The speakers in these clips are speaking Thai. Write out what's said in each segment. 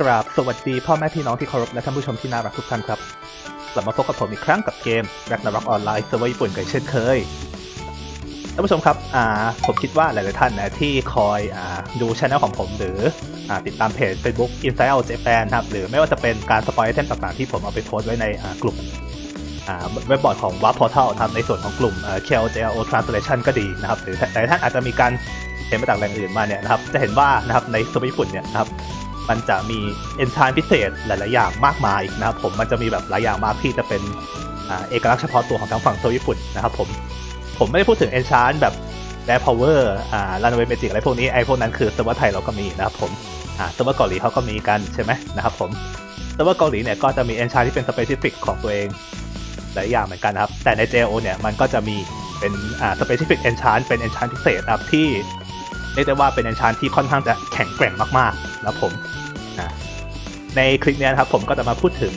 กราบสวัสดีพ่อแม่พี่น้องที่เคารพและท่านผู้ชมที่น่ารักทุกท่านครับ กลับมาพบกับผมอีกครั้งกับเกม Ragnarok Online เซิร์ฟเวอร์ญี่ปุ่นกันเช่นเคย ท่านผู้ชมครับอ่าผมคิดว่าหลาย ๆ ท่านนะที่คอยอ่าดูช anel ของผมหรืออ่าติดตามเพจ Facebook Inside Out Japan ครับหรือไม่ว่าจะเป็นการสปอยเทมต่าง ๆ ที่ผมเอาไปโพสต์ไว้ในอ่ากลุ่มเว็บบอร์ดของ w a r Portal นะครับในส่วนของกลุ่ม KLJO Translation ก็ดีนะครับหรือหลายท่านอาจจะมีการเห็นมาจากแหล่งอื่นมาเนี่ยนะครับจะเห็นว่านะครับในเซิร์ฟเวอร์ญี่ปุ่นเนี่ยนะครับ มันจะมีเอนชานพิเศษหลาย ๆ อย่างมากมายนะครับผมมันจะมีแบบหลายอย่างมากที่จะเป็นอเอกลักษณ์เฉพาะตัวของทางฝั่งโซลญี่ปุ่นนะครับผมผมไม่ได้พูดถึงเอนชานแบบแดพาวเวอร์อ่าลันเวย์เมจิกอะไรพวกนี้ไอ้พวกนั้นคือเซิร์ฟเวอร์ไทยเราก็มีนะครับผมอ่าเซิร์ฟเวอร์เกาหลีเขาก็มีกันใช่ไหมนะครับผมเซิร์ฟเวอร์เกาหลีเนี่ยก็จะมีเอนชานที่เป็นสเปซิฟิกของตัวเองหลายอย่างเหมือนกันครับแต่ใน JO เนี่ยมันก็จะมีเป็นอ่าสเปซิฟิกเอนชานเป็นเอนชานพิเศษนะครับที่ รียกได้ว่าเป็นเอนชานที่ค่อนข้างจะแข็งแกร่งมากๆนะครับผมในคลิปนี้นะครับผมก็จะมาพูดถึง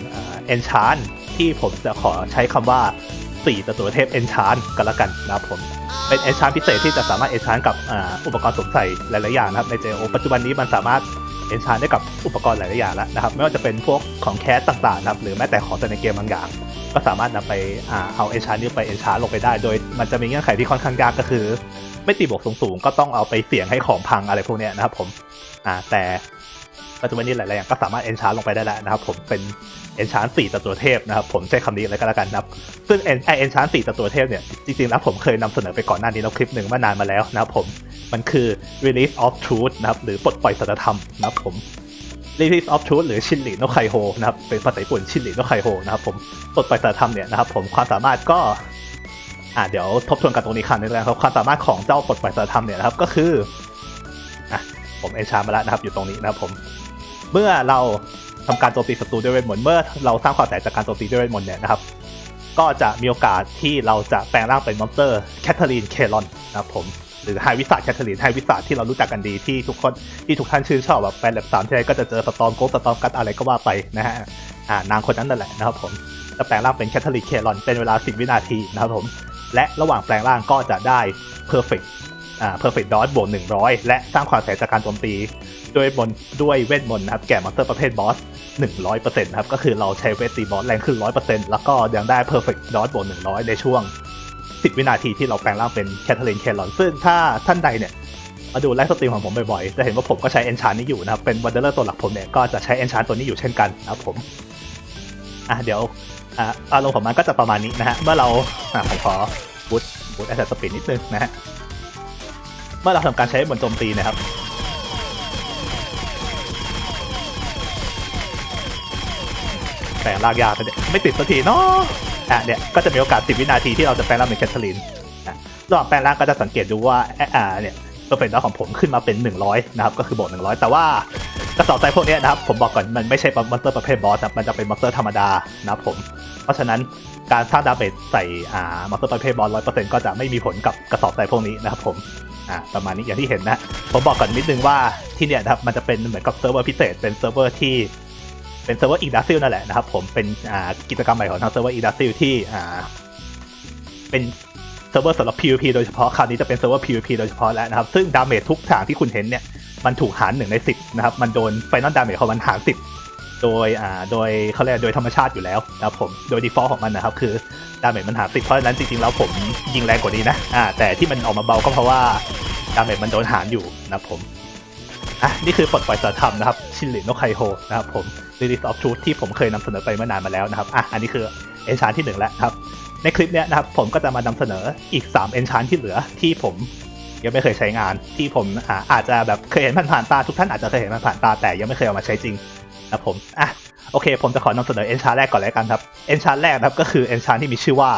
เอนชานที่ผมจะขอใช้คำว่า4ตัวเทพเอนชานกันละกันนะครับผมเป็นเอนชานพิเศษที่จะสามารถเอนชานกับอ,อุปกรณ์สวมใส่หลายๆอย่างนะครับใน JO ปัจจุบันนี้มันสามารถเอนชานได้กับอุปกรณ์หลายๆอย่างแล้วนะครับไม่ว่าจะเป็นพวกของแคสต่างๆนะครับหรือแม้แต่ของแต่ในเกมบางอย่าง ก็สามารถนำไปอเอาเอนชานนี้ไปเอนชานลงไปได้ โดยมันจะมีเงื่อนไขที่ค่อนข้างยากก็คือ ไม่ตีบวกสูงๆ ก็ต้องเอาไปเสี่ยงให้ของพังอะไรพวกเนี้ยนะครับผมอ่าแต่ปัจจุบันนี้หลายๆอย่างก็สามารถเอนชาร์ลงไปได้แล้วนะครับผมเป็นเอนชาร์สี่ตัวเทพนะครับผมใช้คำนี้เลยก็แล้วกันนะครับ ซึ่งเอนไอเอนชาร์สี่ตัวเทพเนี่ยจริงๆแล้วผมเคยนำเสนอไปก่อนหน้านี้แล้วคลิปหนึ่งเมื่อนานมาแล้วนะครับผมมันคือ release of truth นะครับหรือปลดปล่อยสัจธรรมนะครับผม release of truth หรือชินหลีโนไคโฮนะครับเป็นภาษาญี่ปุ่นชินหลีโนไคโฮนะครับผมปลดปล่อยสัจธรรมเนี่ยนะครับผมความสามารถก็ อ่าเดี๋ยวทบทวนกันตรงนี้ครั้งนึงแล้วครับความสามารถของเจ้าปลดปล่อยสัจธรรมเนี่ยนะครับก็คืออะผมเอนชามาแล้วนะครับอยู่ตรงนี้นะครับผม เมื่อเราทำการโจมตีศัตรูด้วยเวทมนต์เมื่อเราสร้างความแตกจากการโจมตีด้วยเวทมนต์เนี่ยนะครับ ก็จะมีโอกาสที่เราจะแปลงร่างเป็นมอนสเตอร์แคทเธอรีนเคลอนนะครับผมหรือไฮวิสาแคทเธอรีนไฮวิสาที่เรารู้จักกันดีที่ทุกคนที่ทุกท่านชื่นชอบแบบแฟนแลบสามที่ไรก็จะเจอสตอมโกสตอมกัดอะไรก็ว่าไปนะฮะอ่านางคนนั้นนั่นแหละนะครับผมจะแปลงร่างเป็นแคทเธอรีนเคลอนเป็นเวลา10วินาทีนะครับผม และระหว่างแปลงร่างก็จะได้ perfect อ่า perfect dodge บวก100 และสร้างความแตกจากการโจมตีด้วยมนด้วยเวทมนต์นะครับแก่มอนสเตอร์ประเภทบอส 100%นะครับก็คือเราใช้เวทตีบอสแรงขึ้น 100%แล้วก็ยังได้ perfect dodge บวก100 ในช่วง 10 วินาทีที่เราแปลงร่างเป็นแคทเธอรีนเคลอนซึ่งถ้าท่านใดเนี่ยมาดูไลฟ์สตรีมของผมบ่อยๆ จะเห็นว่าผมก็ใช้เอนชานนี้อยู่นะครับ เป็นวันเดอร์ตัวหลักผมเนี่ย ก็จะใช้เอนชานตัวนี้อยู่เช่นกันนะครับผม อะเดี๋ยวอะอารมณ์ของมันก็จะประมาณนี้นะฮะเมื่อเราอะผมขอบูทบูทแอสเซสปีดนิดนึงนะฮะเมื่อเราทำการใช้บนโจมตีนะครับแปลงร่างยาไปเนี่ยไม่ติดสักทีเนาะอะเนี่ยก็จะมีโอกาส 10 วินาทีที่เราจะแปลงร่างเป็นแคทเธอรีนนะระหว่างแปลงร่างก็จะสังเกตดูว่าอ่าเนี่ยตัวเป็นของผมขึ้นมาเป็น 100 นะครับ ก็คือบวก100 แต่ว่า กระสอบใจพวกนี้นะครับผมบอกก่อนมันไม่ใช่มอนสเตอร์ประเภทบอสครับมันจะเป็นมอนสเตอร์ธรรมดานะครับผม เพราะฉะนั้นการสร้างดาเมจใส่อ่ามอนสเตอร์ประเภทบอส100%ก็จะไม่มีผลกับกระสอบใจพวกนี้นะครับผมอ่าประมาณนี้อย่างที่เห็นนะ ผมบอกก่อนนิดนึงว่าที่เนี่ยนะครับมันจะเป็นเหมือนกับเซิร์ฟเวอร์พิเศษเป็นเซิร์ฟเวอร์ที่เป็นเซิร์ฟเวอร์อีดัสซิลนั่นแหละนะครับผมเป็นอ่ากิจกรรมใหม่ของทางเซิร์ฟเวอร์อีดัสซิลที่อ่าเป็นเซิร์ฟเวอร์สำหรับ PVP โดยเฉพาะคราวนี้จะเป็นเซิร์ฟเวอร์ PVP โดยเฉพาะแล้วนะครับซึ่งดาเมจทุกทางที่คุณเห็นเนี่ย มันถูกหารหนึ่งในสิบนะครับ มันโดนไฟนอลดาเมจของมันหารสิบโดยอ่าโดยเขาเรียกโดยธรรมชาติอยู่แล้วนะครับผมโดย default ของมันนะครับ คือดาเมจมันหารสิบเพราะฉะนั้นจริงๆแล้วผมยิงแรงกว่านี้นะอ่าแต่ที่มันออกมาเบาก็เพราะว่าดาเมจมันโดนหารอยู่นะครับผมอะนี่คือปลดปล่อยสัจธรรมนะครับชินหลินโนไคโฮนะครับผม Release of Truth ที่ผมเคยนำเสนอไปเมื่อนานมาแล้วนะครับอะอันนี้คือเอนชานที่หนึ่งแล้วครับในคลิปเนี้ยนะครับผมก็จะมานำเสนออีก3เอนชานที่เหลือที่ผม ยังไม่เคยใช้งานที่ผมอาจจะแบบเคยเห็นผ่านๆตาทุกท่านอาจจะเคยเห็นผ่านๆตาแต่ยังไม่เคยเอามาใช้จริงนะผมอะโอเค ผมจะขอนำเสนอเอนชานแรกก่อนแล้วกันครับเอนชานแรกนะครับก็คือเอนชานที่มีชื่อว่า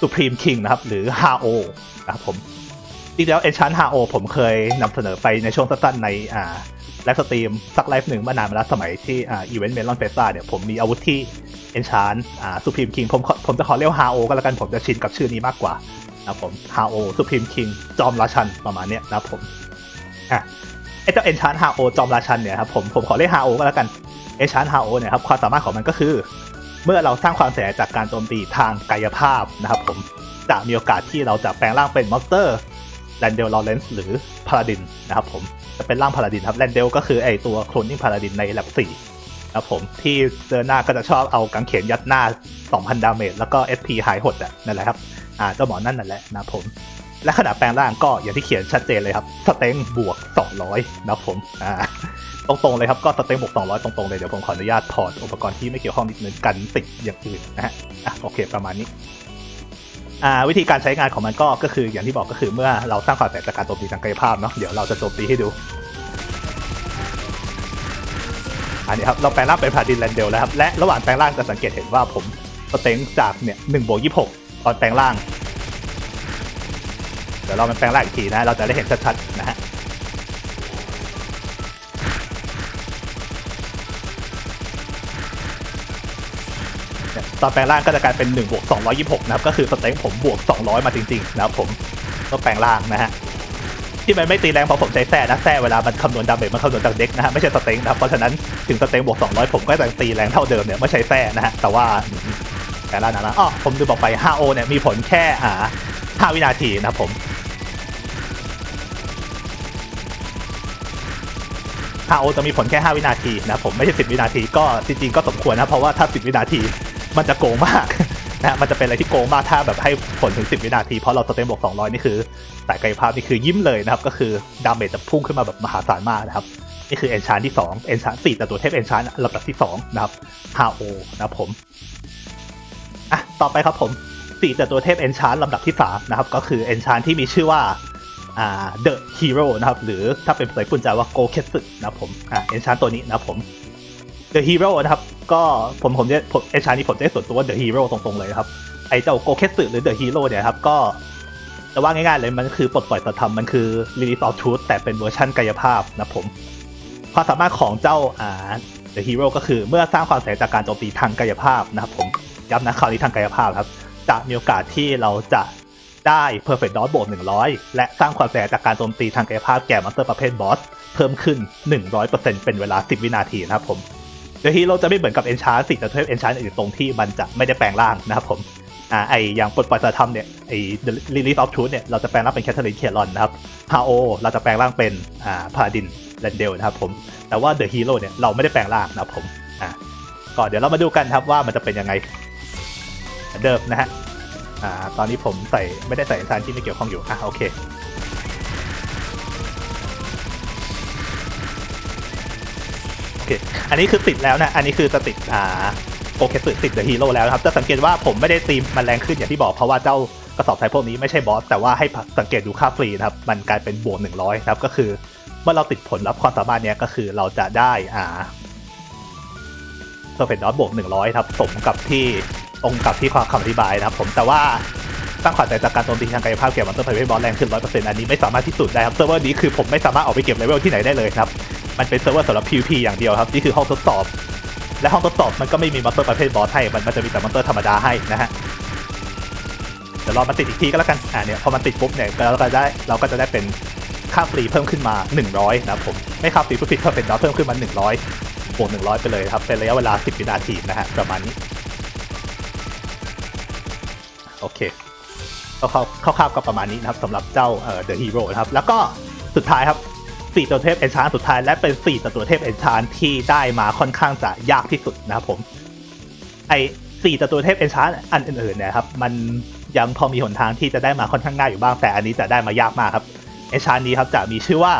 Supreme King นะครับหรือ HO นะครับผมจริงๆแล้วเอนชานฮาโอผมเคยนำเสนอไปในช่วงสั้นๆในอ่าไลฟ์สตรีมสักไลฟ์หนึ่งเมื่อนานมาแล้วสมัยที่อ่าอีเวนต์เมลอนเฟสตาเนี่ยผมมีอาวุธที่เอนชานอ่าสุพรีมคิงผมผมจะขอเรียกฮาโอก็แล้วกันผมจะชินกับชื่อนี้มากกว่า นะผมฮาโอสุพรีมคิงจอมราชันประมาณเนี้ยนะผมอะไอเจ้าเอนชานฮาโอจอมราชันเนี่ยครับผมผมขอเรียกฮาโอก็แล้วกันเอนชานฮาโอเนี่ยครับความสามารถของมันก็คือ เมื่อเราสร้างความเสียหายจากการโจมตีทางกายภาพนะครับผมจะมีโอกาสที่เราจะแปลงร่างเป็นมอนสเตอร์แลนเดลลอเรนซ์หรือพาราดินนะครับผมจะเป็นร่างพาราดินครับแลนเดลก็คือไอตัวโคลนนิ่งพาราดินในแลบ4นะครับผมที่เจอหน้าก็จะชอบเอากางเขนยัดหน้า 2,000 ดาเมจแล้วก็ SP หายหดอะนั่นแหละครับ อ่าเจ้าหมอนั่นนั่นแหละนะผม และขนาดแปลงร่างก็อย่างที่เขียนชัดเจนเลยครับสเต็งบวก 200 นะผมอ่าตรงๆเลยครับก็สเต็งบวก 200 ตรงๆเลยเดี๋ยวผมขออนุญาตถอดอุปกรณ์ที่ไม่เกี่ยวข้องนิดนึงกันติดอย่างอื่นนะฮะอะโอเคประมาณนี้อ่าวิธีการใช้งานของมันก็ก็คืออย่างที่บอกก็คือเมื่อเราสร้างความแตกจากการโจมตีทางกายภาพเนาะเดี๋ยวเราจะโจมตีให้ดูอันนี้ครับเราแปลงร่างเป็นพาดินแลนเดลแล้วครับและระหว่างแปลงร่างจะสังเกตเห็นว่าผมสเต็งจากเนี่ยหนึ่งบวกยี่หก ตอนแปลงร่าง เดี๋ยวเรามันแปลงร่างอีกทีนะ เราจะได้เห็นชัดๆนะฮะตอนแปลงร่างก็จะกลายเป็น1บวก226 นะครับ ก็คือสเต็งผมบวก 200 มาจริงๆ นะครับผมก็แปลงร่างนะฮะ ที่มันไม่ตีแรงเพราะผมใช้แซ่นะแซ่เวลามันคำนวณดาเมจมันคำนวณจากเด็กนะฮะไม่ใช่สเต็งนะครับเพราะฉะนั้นถึงสเต็งบวก200 ผมก็จะตีแรงเท่าเดิมเนี่ยไม่ใช้แซ่นะฮะแต่ว่า แต่ละนะนะอ๋อผมดูบอกไป 5O เนี่ยมีผลแค่อ่า5วินาทีนะครับผม 5O จะมีผลแค่ 5 วินาทีนะผมไม่ใช่ 10 วินาทีก็จริงๆก็สมควรนะ เพราะว่าถ้า 10 วินาทีมันจะโกงมากนะมันจะเป็นอะไรที่โกงมากถ้าแบบให้ผลถึง 10 วินาที เพราะเราสเต็มบวก200 นี่คือสายกายภาพนี่คือยิ้มเลยนะครับ ก็คือดาเมจจะพุ่งขึ้นมาแบบมหาศาลมากนะครับ นี่คือเอนชานที่2เอนชาน4แต่ตัวเทพเอนชานลำดับที่2นะครับ 5O นะผม ต่อไปครับผม4แต่ตัวเทพเอนชานลำดับที่3นะครับ ก็คือเอนชานที่มีชื่อว่าอ่า The Hero นะครับ หรือถ้าเป็นภาษาญี่ปุ่นจะว่า Go Ketsu นะครับผมเอนชานตัวนี้นะครับผม The Hero นะครับก็ผมผมจะผมเอนชานนี้ผมจะได้ส่วนตัวว่า The Hero ตรงๆเลยนะครับไอเจ้า Go Ketsu หรือ The Hero เนี่ยครับก็จะว่าง่ายๆเลยมันคือปลดปล่อยสัตธรรมมันคือ Release of Truth แต่เป็นเวอร์ชันกายภาพนะครับผมความสามารถของเจ้าอ่า The Hero ก็คือเมื่อสร้างความเสียจากการโจมตีทางกายภาพนะครับผม ย้ำนะคราวนี้ทางกายภาพครับ จะมีโอกาสที่เราจะได้ Perfect Dodge บวก100 และสร้างความเสียหายจากการโจมตีทางกายภาพแก่มอนสเตอร์ประเภทบอส เพิ่มขึ้น 100%เป็นเวลา 10 วินาทีนะครับผม The Hero จะไม่เหมือนกับ Enchant สิแต่เทพ Enchant อื่นตรงที่มันจะไม่ได้แปลงร่างนะครับผมอ่าไออย่างปลดปล่อยสัตธรรมเนี่ยไอ The Release of Truth เนี่ยเราจะแปลงร่างเป็นแคทเธอรีนเคลอนนะครับ HO เราจะแปลงร่างเป็นอ่าพาดินแลนเดลนะครับผมแต่ว่า The Hero เนี่ยเราไม่ได้แปลงร่างนะครับผมอ่าก็เดี๋ยวเรามาดูกันครับว่ามันจะเป็นยังไง เดิมนะฮะอ่าตอนนี้ผมใส่ไม่ได้ใส่สารที่ไม่เกี่ยวข้องอยู่อะโอเคโอเคอันนี้คือติดแล้วนะอันนี้คือจะติดอ่าโอเคสึติด The Hero แล้วนะครับจะสังเกตว่าผมไม่ได้ตีมันแรงขึ้นอย่างที่บอกเพราะว่าเจ้ากระสอบไทยพวกนี้ไม่ใช่บอสแต่ว่าให้สังเกตดูค่าฟรีนะครับมันกลายเป็นบวก100นะครับก็คือเมื่อเราติดผลลัพธ์ความสามารถเนี้ยก็คือเราจะได้อ่า Perfect Dot บวก100ครับสมกับที่ ตรงกับที่ความคำอธิบายนะครับผมแต่ว่าสร้างความแตกจากการโจมตีทางกายภาพเกี่ยวกับมอนสเตอร์ไพรเวทบอลแรงขึ้น100%อันนี้ไม่สามารถพิสูจน์ได้ครับเซิร์ฟเวอร์นี้คือผมไม่สามารถออกไปเก็บเลเวลที่ไหนได้เลยครับมันเป็นเซิร์ฟเวอร์สำหรับ PVP อย่างเดียวครับนี่คือห้องทดสอบ และห้องทดสอบมันก็ไม่มีมอนสเตอร์ประเภทบอสให้มันมันจะมีแต่มอนสเตอร์ธรรมดาให้นะฮะเดี๋ยวรอมันติดอีกทีก็แล้วกันอ่าเนี่ยพอมันติดปุ๊บเนี่ยเราก็ได้เราก็จะได้เป็นค่าฟรีเพิ่มขึ้นมา 100นะครับผมไม่ค่าฟรีผู้ผิดเพิ่มเป็นดอเพิ่มขึ้นมา 100บวก100 ไปเลยครับเป็นระยะเวลา 10 วินาทีนะฮะประมาณนี้ โอเคคร่าวๆก็ประมาณนี้นะครับสำหรับเจ้าเอ่อ The Hero นะครับ แล้วก็สุดท้ายครับสี่ตัวเทพเอนชานสุดท้ายและเป็นสี่ตัวเทพเอนชานที่ได้มาค่อนข้างจะยากที่สุดนะครับผมไอสี่ตัวเทพเอนชานอันอื่นๆเนะครับมันยังพอมีหนทางที่จะได้มาค่อนข้างง่ายอยู่บ้างแต่อันนี้จะได้มายากมากครับเอนชานนี้ครับจะมีชื่อว่า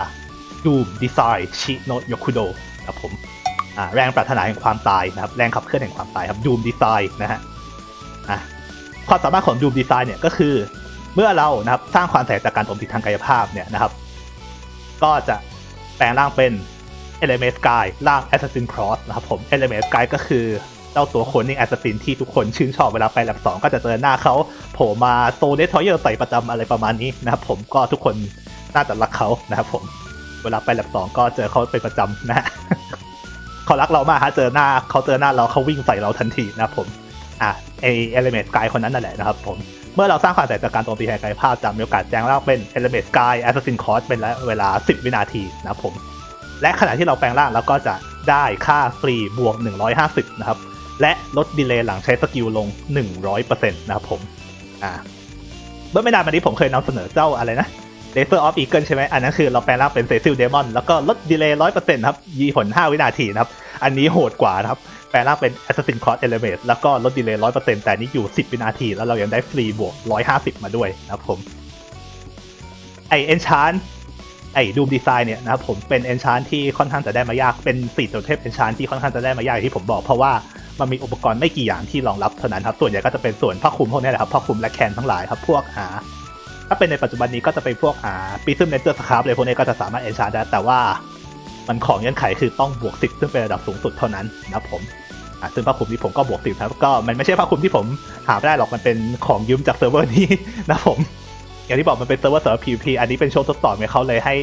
Doom Design Shi no Yokudo ครับผมแรงปรารถนาแห่งความตายนะครับแรงขับเคลื่อนแห่งความตายครับ Doom Design นะฮะอะ ความสามารถของ Doom Design เนี่ยก็คือ เมื่อเรานะครับสร้างความแตกจากการโจมตีทางกายภาพเนี่ยนะครับ ก็จะแปลงร่างเป็น Element Sky ร่าง Assassin Cross นะครับผม Element Sky ก็คือเจ้าตัวคนนี่ Assassin ที่ทุกคนชื่นชอบเวลาไปแลบสองก็จะเจอหน้าเขาโผล่มาโซเดทอยเยอร์ใส่ประจำอะไรประมาณนี้นะครับผมก็ทุกคนน่าจะรักเขานะครับผม เวลาไปแลบสองก็เจอเขาเป็นประจำนะฮะเขารักเรามากฮะเจอหน้าเขาเจอหน้าเราเขาวิ่งใส่เราทันทีนะครับผม อะไอ Element Sky คนนั้นนั่นแหละนะครับผม เมื่อเราสร้างความแตกจากการโจมตีแห่งกายภาพจะมีโอกาสแจ้งร่างเป็น Element Sky Assassin Cross เป็นเวลา 10 วินาทีนะครับผม และขณะที่เราแปลงร่างเราก็จะได้ค่าฟรีบวก 150 นะครับ และลดดีเลย์หลังใช้สกิลลง 100%นะครับผม อ่าเมื่อไม่นานมานี้ผมเคยนำเสนอเจ้าอะไรนะ Laser of Eagle ใช่ไหมอันนั้นคือเราแปลงร่างเป็นเซซิลเดมอนแล้วก็ลดดีเลย์100%ครับ ยีผล5วินาทีนะครับ อันนี้โหดกว่านะครับ แปลงร่างเป็น Assassin Cross Element แล้วก็ลดดีเลย์100%แต่นี่อยู่ 10 วินาที แล้วเรายังได้ฟรีบวก 150 มาด้วยนะครับผม ไอ Enchant ไอ้ดูมดีไซน์เนี่ยนะครับผมเป็น Enchant ที่ค่อนข้างจะได้มายากเป็น4ตัวเทพ Enchant ที่ค่อนข้างจะได้มายากอย่างที่ผมบอก เพราะว่ามันมีอุปกรณ์ไม่กี่อย่างที่รองรับเท่านั้นครับส่วนใหญ่ก็จะเป็นส่วนผ้าคลุมพวกนี้แหละครับผ้าคลุมและแคนทั้งหลายครับพวกอาถ้าเป็นในปัจจุบันนี้ก็จะเป็นพวกอาปีซึมเนเจอร์สครับเลยพวกนี้ก็จะสามารถ Enchant ได้แต่ว่า มันของเงื่อนไขคือต้องบวก10ซึ่งเป็นระดับสูงสุดเท่านั้นนะผมอะซึ่งผ้าคลุมที่ผมก็บวกสิบครับก็มันไม่ใช่ผ้าคลุมที่ผมหาไม่ได้หรอกมันเป็นของยืมจากเซิร์ฟเวอร์นี้นะผม อย่างที่บอกมันเป็นเซิร์ฟเวอร์สำหรับ PVP อันนี้เป็นโชว์ทดสอบไงเขาเลยให้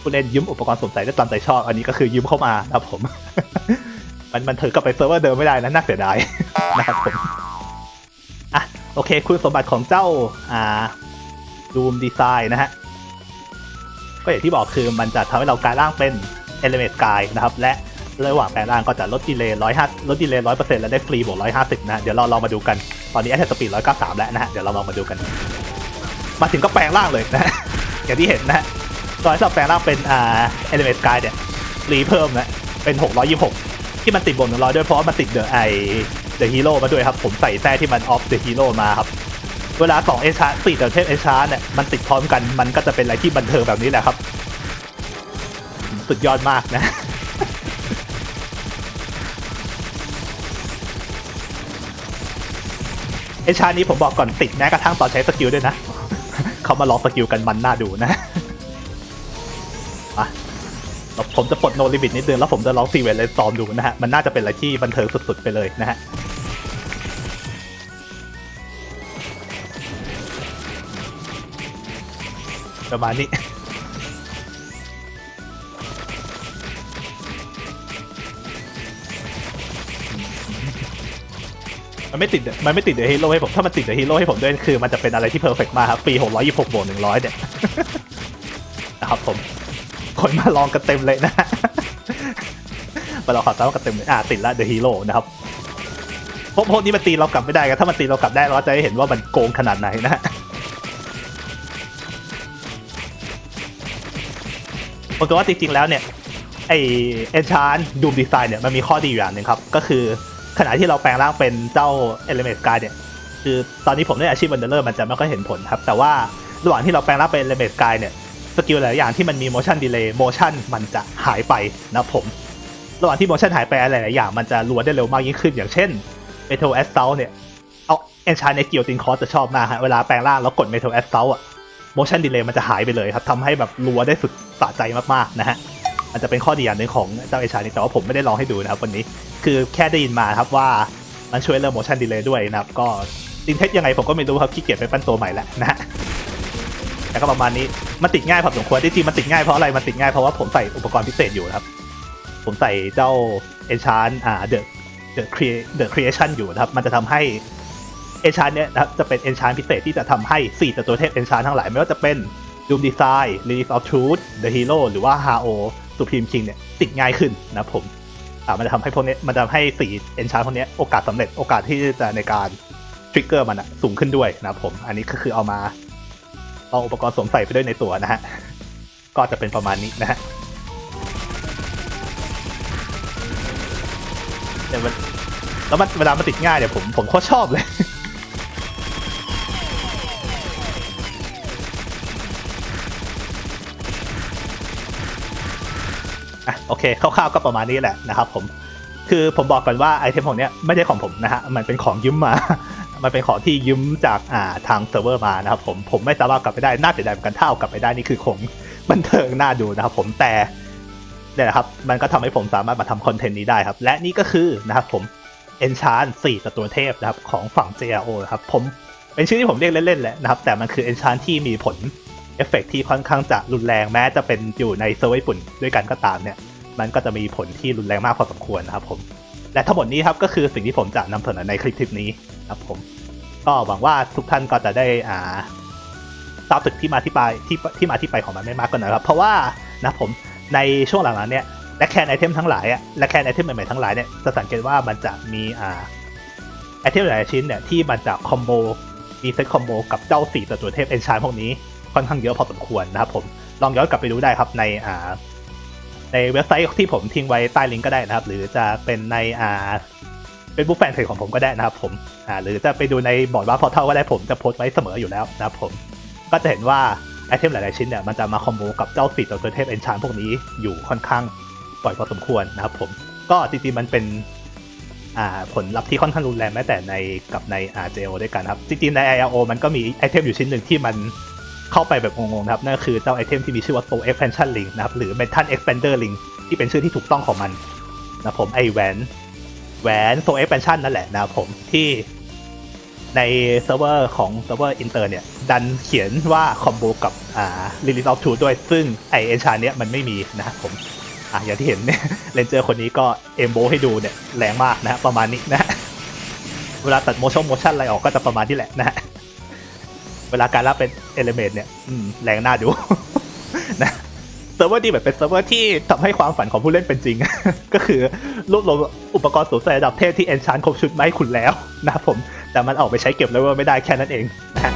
ผู้เล่นยืมอุปกรณ์สวมใส่ได้ตามใจชอบ อันนี้ก็คือยืมเข้ามานะครับผม มันมันถือกลับไปเซิร์ฟเวอร์เดิมไม่ได้นะน่าเสียดายนะครับผมอะโอเค คุณสมบัติของเจ้าอ่าดูมดีไซน์นะฮะก็อย่างที่บอกคือมันจะทำให้เรากลายร่างเป็น Element Sky นะครับ และระหว่างแปลงร่างก็จะลดดีเลย์ร้อยห้าลดดีเลย์ร้อยเปอร์เซ็นต์และได้ฟรีบวกร้อยห้าสิบนะเดี๋ยวเราลองมาดูกัน ตอนนี้แอทสปีดร้อยเก้าสามแล้วนะฮะ เดี๋ยวเราลองมาดูกัน มาถึงก็แปลงร่างเลยนะ อย่างที่เห็นนะตอนที่เราแปลงร่างเป็นอ่า Element Sky เนี่ยฟรีเพิ่มนะ เป็นหกร้อยยี่สิบหกที่มันติดบนหนึ่งร้อยด้วยเพราะว่ามันติดเดอะไอเดอะฮีโร่มาด้วยครับ ผมใส่แท้ที่มันออฟเดอะฮีโร่มาครับเวลาสองเอชาร์สี่เดอะเทพเอชาร์เนี่ยมันติดพร้อมกันมันก็จะเป็นอะไรที่บันเทิงแบบนี้แหละครับ สุดยอดมากนะ ไอชานี้ผมบอกก่อนติดแม้กระทั่งตอนใช้สกิลด้วยนะ เขามาลองสกิลกันมันน่าดูนะอะผมจะปลดโนลิมิตนิดนึงแล้วผมจะลองซีเวนเลนซอมดูนะฮะ มันน่าจะเป็นอะไรที่บันเทิงสุดๆไปเลยนะฮะประมาณนี้ มันไม่ติด มันไม่ติดเดอะฮีโร่ให้ผม ถ้ามันติดเดอะฮีโร่ให้ผมด้วยคือมันจะเป็นอะไรที่เพอร์เฟกมากครับปี626บวก100เนี่ยนะครับผม คนมาลองกันเต็มเลยนะมาลองขอซ้ำกันเต็มเลยอ่าติดละเดอะฮีโร่นะครับพวกพวกนี้มันตีเรากลับไม่ได้กันถ้ามันตีเรากลับได้เราจะได้เห็นว่ามันโกงขนาดไหนนะผมคิดว่าจริงๆแล้วเนี่ยไอเอนชานดูมดีไซน์เนี่ยมันมีข้อดีอยู่อย่างหนึ่งครับ ก็คือ ขณะที่เราแปลงร่างเป็นเจ้า Element Sky เนี่ยคือตอนนี้ผมได้อาชีพวันเดอร์มันจะไม่ค่อยเห็นผลครับ แต่ว่าระหว่างที่เราแปลงร่างเป็น Element Sky เนี่ยสกิลหลายอย่างที่มันมี motion delay motion มันจะหายไปนะผม ระหว่างที่ motion หายไปอะไรหลายอย่างมันจะรัวได้เร็วมากยิ่งขึ้น อย่างเช่น Metal Assault เนี่ยเอาเอนชานในเกียวตินคอสจะชอบมากฮะเวลาแปลงร่างแล้วกด Metal Assault อะ motion delay มันจะหายไปเลยครับทำให้แบบรัวได้สุดสะใจมากๆนะฮะมันจะเป็นข้อดีอย่างหนึ่งของเจ้าเอชานี่แต่ว่าผมไม่ได้ลองให้ดูนะครับวันนี้ คือแค่ได้ยินมาครับว่ามันช่วยเรื่อง motion delay ด้วยนะครับ ก็จริงเท็จยังไงผมก็ไม่รู้ครับขี้เกียจไปปั้นตัวใหม่แล้วนะแต่ก็ประมาณนี้มันติดง่ายพอสมควรที่จริงมันติดง่ายเพราะอะไรมันติดง่ายเพราะว่าผมใส่อุปกรณ์พิเศษอยู่ครับ ผมใส่เจ้า enchant อ่า the the create the creation อยู่นะครับ มันจะทำให้ enchant เนี่ยนะครับจะเป็น enchant พิเศษที่จะทำให้4ตัวเทพ enchant ทั้งหลาย ไม่ว่าจะเป็น Doom Design Relief of Truth The Hero หรือว่า Hao Supreme King เนี่ยติดง่ายขึ้นนะผม อ่ามันจะทำให้พวกนี้มันจะให้สีเอนชาร์พวกนี้โอกาสสำเร็จโอกาสที่จะในการทริกเกอร์มันอะสูงขึ้นด้วยนะครับผม อันนี้ก็คือเอามาเอาอุปกรณ์สวมใส่ไปด้วยในตัวนะฮะ ก็จะเป็นประมาณนี้นะฮะแต่มันแล้วมันเวลามันติดง่ายเนี่ยผมผมโคตรชอบเลย อะโอเคคร่าวๆก็ประมาณนี้แหละนะครับผมคือผมบอกก่อนว่าไอเทมของเนี้ยไม่ใช่ของผมนะฮะมันเป็นของยืมมา มันเป็นของที่ยืมจากอ่าทางเซิร์ฟเวอร์มานะครับผมผมไม่สามารถกลับไปได้น่าเสียดายเหมือนกันถ้าเอากลับไปได้นี่คือคงบันเทิงน่าดูนะครับผมแต่เนี่ยแหละครับมันก็ทำให้ผมสามารถมาทำคอนเทนต์นี้ได้ครับ และนี่ก็คือนะครับผม Enchant 4ตัวเทพนะครับของฝั่ง JRO นะครับผมเป็นชื่อที่ผมเรียกเล่นๆแหละนะครับแต่มันคือ Enchant ที่มีผล เอฟเฟกต์ที่ค่อนข้างจะรุนแรงแม้จะเป็นอยู่ในเซิร์ฟเวอร์ญี่ปุ่นด้วยกันก็ตามเนี่ย มันก็จะมีผลที่รุนแรงมากพอสมควรนะครับผม และทั้งหมดนี้ครับก็คือสิ่งที่ผมจะนำเสนอในคลิปคลิปนี้ครับผม ก็หวังว่าทุกท่านก็จะได้อ่าทราบถึงที่มาที่ไปที่ที่มาที่ไปของมันไม่มากก็น้อยครับ เพราะว่านะผมในช่วงหลังๆเนี่ยและแคนไอเทมทั้งหลายอะและแคนไอเทมใหม่ๆทั้งหลายเนี่ยจะสังเกตว่ามันจะมีอ่าไอเทมหลายชิ้นเนี่ยที่มันจะคอมโบมีเซตคอมโบกับเจ้าสี่ตัวเทพเอนชานพวกนี้ ค่อนข้างเยอะพอสมควรนะครับผมลองย้อนกลับไปดูได้ครับในอ่าในเว็บไซต์ที่ผมทิ้งไว้ใต้ลิงก์ก็ได้นะครับ หรือจะเป็นในอ่าเป็นบุ๊กแฟนเพจของผมก็ได้นะครับผมอ่าหรือจะไปดูในบอร์ดว่าพอเท่าก็ได้ผมจะโพสต์ไว้เสมออยู่แล้วนะครับผมก็จะเห็นว่าไอเทมหลาย ๆ ชิ้นเนี่ยมันจะมาคอมโบกับเจ้าสีตัวเทพเอนชานพวกนี้อยู่ค่อนข้างบ่อยพอสมควรนะครับผมก็จริง ๆ มันเป็นอ่าผลลัพธ์ที่ค่อนข้างรุนแรงแม้แต่ในกับใน RJO ด้วยกันครับ จริงๆ ใน IRO มันก็มีไอเทมอยู่ชิ้นหนึ่งที่มัน เข้าไปแบบงงๆนะครับนั่นคือเจ้าไอเทมที่มีชื่อว่า Soul Expansion Link นะครับหรือ Metal Expander Link ที่เป็นชื่อที่ถูกต้องของมันนะผมไอแหวนแหวน Soul Expansion นั่นแหละนะครับผมที่ในเซิร์ฟเวอร์ของเซิร์ฟเวอร์อินเตอร์เนี่ย ดันเขียนว่าคอมโบกับอ่า Release of Truth ด้วย ซึ่งไอเอนชานเนี้ยมันไม่มีนะครับผมอะอย่างที่เห็นเนี่ยเลนเจอร์คนนี้ก็เอมโบให้ดูเนี่ยแรงมากนะประมาณนี้นะฮะเวลาตัดโมชั่นโมชั่นอะไรออกก็จะประมาณนี้แหละนะฮะ เวลาการรับเป็นเอลเมนต์เนี่ยแรงหน่าดู นะเซิร์ฟเวอร์ดีแบบเป็นเซิร์ฟเวอร์ที่ทำให้ความฝันของผู้เล่นเป็นจริง ก็คือรวบรวมอุปกรณ์สูงสุดระดับเทพที่เอนชานครบชุดมาให้คุณแล้วนะครับผม แต่มันออกไปใช้เก็บเลเวลไม่ได้แค่นั้นเองนะฮะ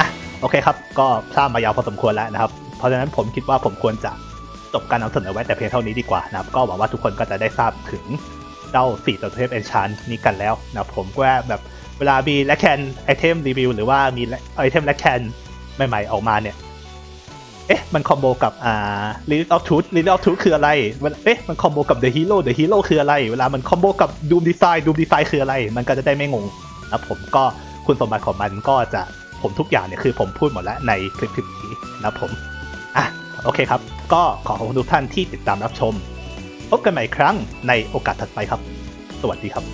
อะโอเคครับ ก็พลาดมายาวพอสมควรแล้วนะครับ เพราะฉะนั้นผมคิดว่าผมควรจะจบการนำเสนอไว้แต่เพียงเท่านี้ดีกว่านะครับ ก็หวังว่าทุกคนก็จะได้ทราบถึงเจ้าสี่ตัวเทพเอนชานนี้กันแล้วนะผมก็แบบ เวลามีแลกแคนไอเทมรีวิวหรือว่ามีไอเทมแลกแคนใหม่ๆออกมาเนี่ย เอ๊ะ มันคอมโบกับอ่า Release of Truth Release of Truth คืออะไรเวลาเอ๊ะ มันคอมโบกับ The Hero The Hero คืออะไร เวลามันคอมโบกับ Doom Design Doom Design คืออะไร มันก็จะได้ไม่งงนะผมก็คุณสมบัติของมันก็จะผมทุกอย่างเนี่ยคือผมพูดหมดแล้วในคลิปคลิปนี้นะผม อะ โอเคครับ ก็ขอขอบคุณทุกท่านที่ติดตามรับชม พบกันใหม่ครั้งในโอกาสถัดไปครับ สวัสดีครับ